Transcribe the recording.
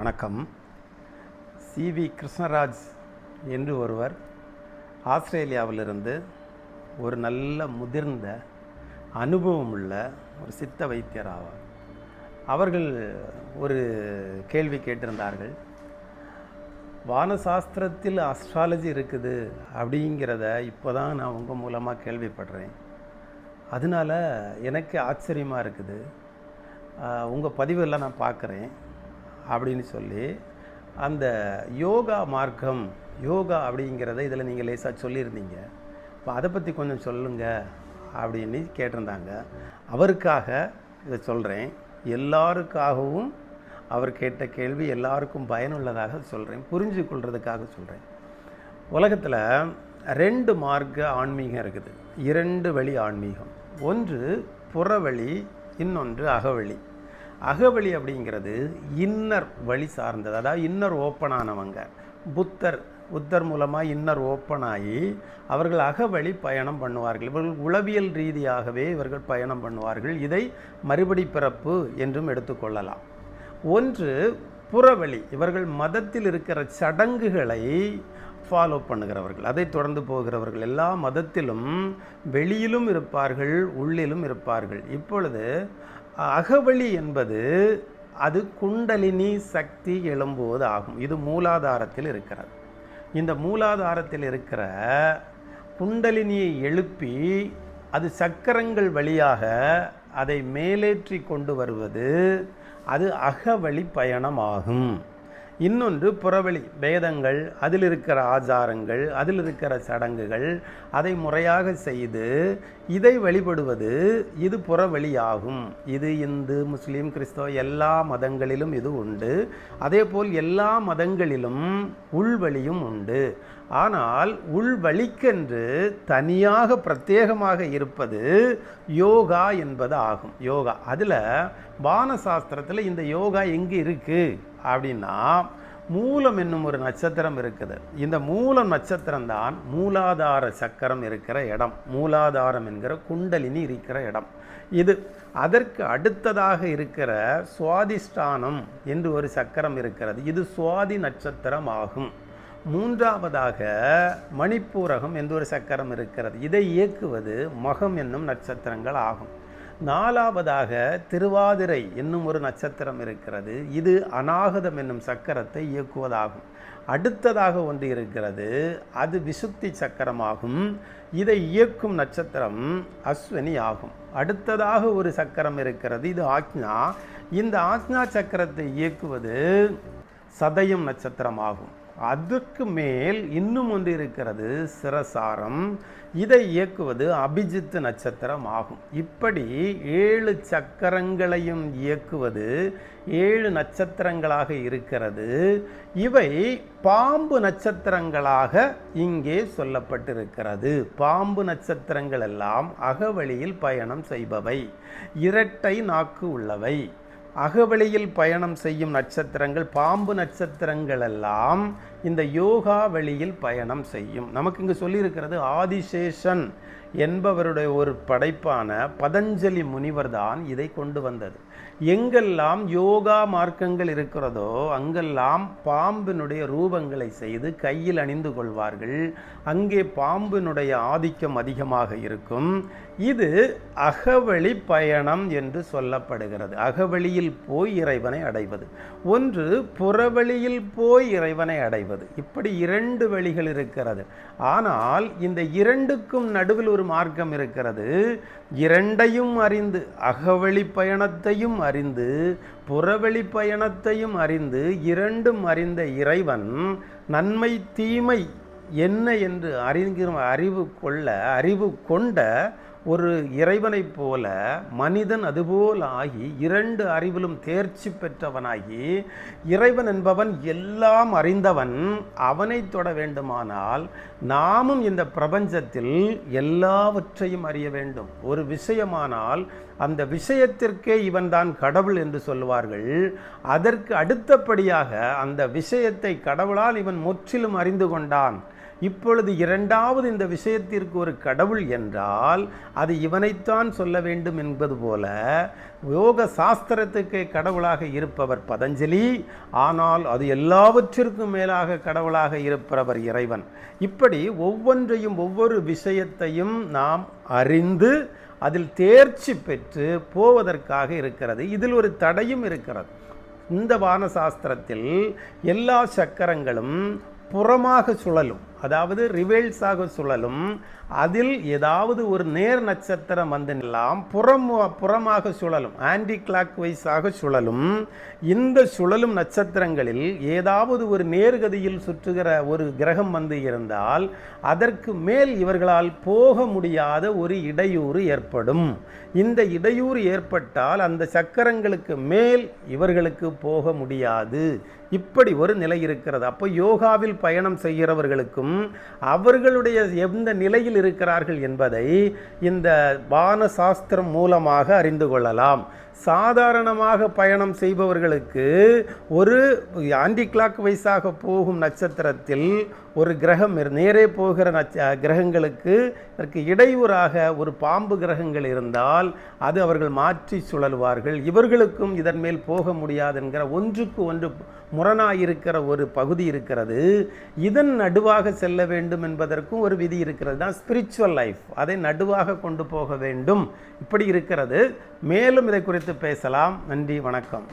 வணக்கம். C. We. Krishnaraj என்று ஒருவர் ஆஸ்திரேலியாவிலிருந்து ஒரு நல்ல முதிர்ந்த அனுபவமுள்ள ஒரு சித்த வைத்தியர் ஆவார். அவர்கள் ஒரு கேள்வி கேட்டிருந்தார்கள். வானசாஸ்திரத்தில் அஸ்ட்ராலஜி இருக்குது அப்படிங்கிறத இப்போ தான் நான் உங்கள் மூலமாக கேள்விப்படுறேன். அதனால எனக்கு ஆச்சரியமாக இருக்குது. உங்கள் பதிவெல்லாம் நான் பார்க்குறேன். அப்படின்னு சொல்லி அந்த யோகா மார்க்கம் யோகா அப்படிங்கிறத இதில் நீங்கள் லேசாக சொல்லியிருந்தீங்க. இப்போ அதை பற்றி கொஞ்சம் சொல்லுங்கள் அப்படின்னு கேட்டிருந்தாங்க. அவருக்காக இதை சொல்கிறேன் எல்லாருக்காகவும் அவர் கேட்ட கேள்வி எல்லாருக்கும் பயனுள்ளதாக சொல்கிறேன் புரிஞ்சுக்கொள்கிறதுக்காக சொல்கிறேன் உலகத்தில் ரெண்டு மார்க்க ஆன்மீகம் இருக்குது. இரண்டு வழி ஆன்மீகம். ஒன்று புறவழி இன்னொன்று அகவழி. அகவழி அப்படிங்கிறது இன்னர் வழி சார்ந்தது. அதாவது இன்னர் ஓப்பன் ஆனவங்க. புத்தர் புத்தர் மூலமாக இன்னர் ஓப்பன் ஆகி அவர்கள் அகவழி பயணம் பண்ணுவார்கள். இவர்கள் உளவியல் ரீதியாகவே இவர்கள் பயணம் பண்ணுவார்கள். இதை மறுபடி பிறப்பு என்றும் எடுத்துக்கொள்ளலாம் ஒன்று புறவழி. இவர்கள் மதத்தில் இருக்கிற சடங்குகளை ஃபாலோ பண்ணுகிறவர்கள். அதை தொடர்ந்து போகிறவர்கள். எல்லா மதத்திலும் வெளியிலும் இருப்பார்கள் உள்ளிலும் இருப்பார்கள். இப்பொழுது அகவழி என்பது அது குண்டலினி சக்தி எழும்புவது ஆகும். இது மூலாதாரத்தில் இருக்கிறது. இந்த மூலாதாரத்தில் இருக்கிற குண்டலினியை எழுப்பி அது சக்கரங்கள் வழியாக அதை மேலேற்றி கொண்டு வருவது அது அகவழி பயணமாகும். இன்னொன்று புறவழி வேதங்கள் அதில் இருக்கிற ஆச்சாரங்கள் அதில் இருக்கிற சடங்குகள் அதை முறையாக செய்து இதை வழிபடுவது இது புறவழியாகும். இது இந்து முஸ்லீம் கிறிஸ்தவ எல்லா மதங்களிலும் இது உண்டு. அதே போல் எல்லா மதங்களிலும் உள்வழியும் உண்டு. ஆனால் உள்வழிக்கென்று தனியாக பிரத்யேகமாக இருப்பது யோகா என்பது ஆகும். யோகா. அதில் வானசாஸ்திரத்தில் இந்த யோகா எங்கே இருக்குது அப்படின்னா மூலம் என்னும் ஒரு நட்சத்திரம் இருக்குது. இந்த மூல நட்சத்திரம் தான் மூலாதார சக்கரம் இருக்கிற இடம். மூலாதாரம் என்கிற குண்டலினி இருக்கிற இடம். இது அதற்கு அடுத்ததாக இருக்கிற சுவாதிஷ்டானம் என்று ஒரு சக்கரம் இருக்கிறது. இது சுவாதி நட்சத்திரம் ஆகும். மூன்றாவதாக மணிப்பூரகம் என்று ஒரு சக்கரம் இருக்கிறது? இதை இயக்குவது மகம் என்னும் நட்சத்திரங்கள் ஆகும். நாலாவதாக திருவாதிரை என்னும் ஒரு நட்சத்திரம் இருக்கிறது. இது அநாகதம் என்னும் சக்கரத்தை இயக்குவதாகும். அடுத்ததாக ஒன்று இருக்கிறது அது விசுத்தி சக்கரமாகும். இதை இயக்கும் நட்சத்திரம் அஸ்வினி ஆகும். அடுத்ததாக ஒரு சக்கரம் இருக்கிறது இது ஆக்ஞா. இந்த ஆக்ஞா சக்கரத்தை இயக்குவது சதயம் நட்சத்திரமாகும். அதற்கு மேல் இன்னும் ஒன்று இருக்கிறது சிரசாரம். இதை இயக்குவது அபிஜித்து நட்சத்திரம் ஆகும் இப்படி ஏழு சக்கரங்களையும் இயக்குவது ஏழு நட்சத்திரங்களாக இருக்கிறது. இவை பாம்பு நட்சத்திரங்களாக இங்கே சொல்லப்பட்டிருக்கிறது. பாம்பு நட்சத்திரங்கள் எல்லாம் அகவழியில் பயணம் செய்பவை. இரட்டை நாக்கு உள்ளவை. அகவழியில் பயணம் செய்யும் நட்சத்திரங்கள் பாம்பு நட்சத்திரங்கள் எல்லாம் இந்த யோகா வழியில் பயணம் செய்யும். நமக்கு இங்கு சொல்லியிருக்கிறது ஆதிசேஷன் என்பவருடைய ஒரு படைப்பான பதஞ்சலி முனிவர் தான் இதை கொண்டு வந்தது. எங்கெல்லாம் யோகா மார்க்கங்கள் இருக்கிறதோ அங்கெல்லாம் பாம்பினுடைய ரூபங்களை செய்து கையில் அணிந்து கொள்வார்கள். அங்கே பாம்பினுடைய ஆதிக்கம் அதிகமாக இருக்கும். இது அகவழி பயணம் என்று சொல்லப்படுகிறது. அகவழியில் போய் இறைவனை அடைவது. ஒன்று புறவழியில் போய் இறைவனை அடைவது. இப்படி இரண்டு வழிகள் இருக்கிறது. ஆனால் இந்த இரண்டுக்கும் நடுவில் ஒரு மார்க்கம் இருக்கிறது. இரண்டையும் அறிந்து அகவழி பயணத்தையும் அறிந்து புறவழி பயணத்தையும் அறிந்து இரண்டும் அறிந்த இறைவன் நன்மை தீமை என்ன என்று அறிஞர் அறிவு கொள்ள அறிவு கொண்ட ஒரு இறைவனைப் போல மனிதன் அதுபோல் ஆகி இரண்டு அறிவிலும் தேர்ச்சி பெற்றவனாகி இறைவன் என்பவன் எல்லாம் அறிந்தவன் அவனை தொட வேண்டுமானால் நாமும் இந்த பிரபஞ்சத்தில் எல்லாவற்றையும் அறிய வேண்டும். ஒரு விஷயமானால் அந்த விஷயத்திற்கே இவன்தான் கடவுள் என்று சொல்லுவார்கள். அதற்கு அடுத்தபடியாக அந்த விஷயத்தை கடவுளால் இவன் முற்றிலும் அறிந்து கொண்டான். இப்பொழுது இரண்டாவது இந்த விஷயத்திற்கு ஒரு கடவுள் என்றால் அது இவனைத்தான் சொல்ல வேண்டும் என்பது போல யோக சாஸ்திரத்துக்கு கடவுளாக இருப்பவர் பதஞ்சலி ஆனால் அது எல்லாவற்றிற்கும் மேலாக கடவுளாக இருப்பவர் இறைவன். இப்படி ஒவ்வொன்றையும் ஒவ்வொரு விஷயத்தையும் நாம் அறிந்து அதில் தேர்ச்சி பெற்று போவதற்காக இருக்கிறது. இதில் ஒரு தடையும் இருக்கிறது. இந்த வானசாஸ்திரத்தில் எல்லா சக்கரங்களும் புறமாக சுழலும். அதாவது ரிவேல்ஸாக சுழலும் அதில் ஏதாவது ஒரு நேர் நட்சத்திரம் வந்து நிலாம் புறம் புறமாக சுழலும் ஆன்டி கிளாக் வைஸாக சுழலும். இந்த சுழலும் நட்சத்திரங்களில் ஏதாவது ஒரு நேர்கதியில் சுற்றுகிற ஒரு கிரகம் வந்து இருந்தால் அதற்கு மேல் இவர்களால் போக முடியாத ஒரு இடையூறு ஏற்படும். இந்த இடையூறு ஏற்பட்டால் அந்த சக்கரங்களுக்கு மேல் இவர்களுக்கு போக முடியாது. இப்படி ஒரு நிலை இருக்கிறது. அப்போ யோகாவில் பயணம் செய்கிறவர்களுக்கும் அவர்களுடைய எந்த நிலையில் இருக்கிறார்கள் என்பதை இந்த வான சாஸ்திரம் மூலமாக அறிந்து கொள்ளலாம். சாதாரணமாக பயணம் செய்பவர்களுக்கு ஒரு ஆன்டி கிளாக் வைஸாக போகும் நட்சத்திரத்தில் ஒரு கிரகம் நேரே போகிற நட்ச கிரகங்களுக்கு இதற்கு இடையூறாக ஒரு பாம்பு கிரகங்கள் இருந்தால் அது அவர்கள் மாற்றி சுழல்வார்கள். இவர்களுக்கும் இதன் மேல் போக முடியாது என்கிற ஒன்றுக்கு ஒன்று முரணாயிருக்கிற ஒரு பகுதி இருக்கிறது. இதன் நடுவாக செல்ல வேண்டும் என்பதற்கும் ஒரு விதி இருக்கிறது. தான் ஸ்பிரிச்சுவல் லைஃப் அதை நடுவாக கொண்டு போக வேண்டும். இப்படி இருக்கிறது. மேலும் இதை குறித்து பேசலாம். நன்றி வணக்கம்.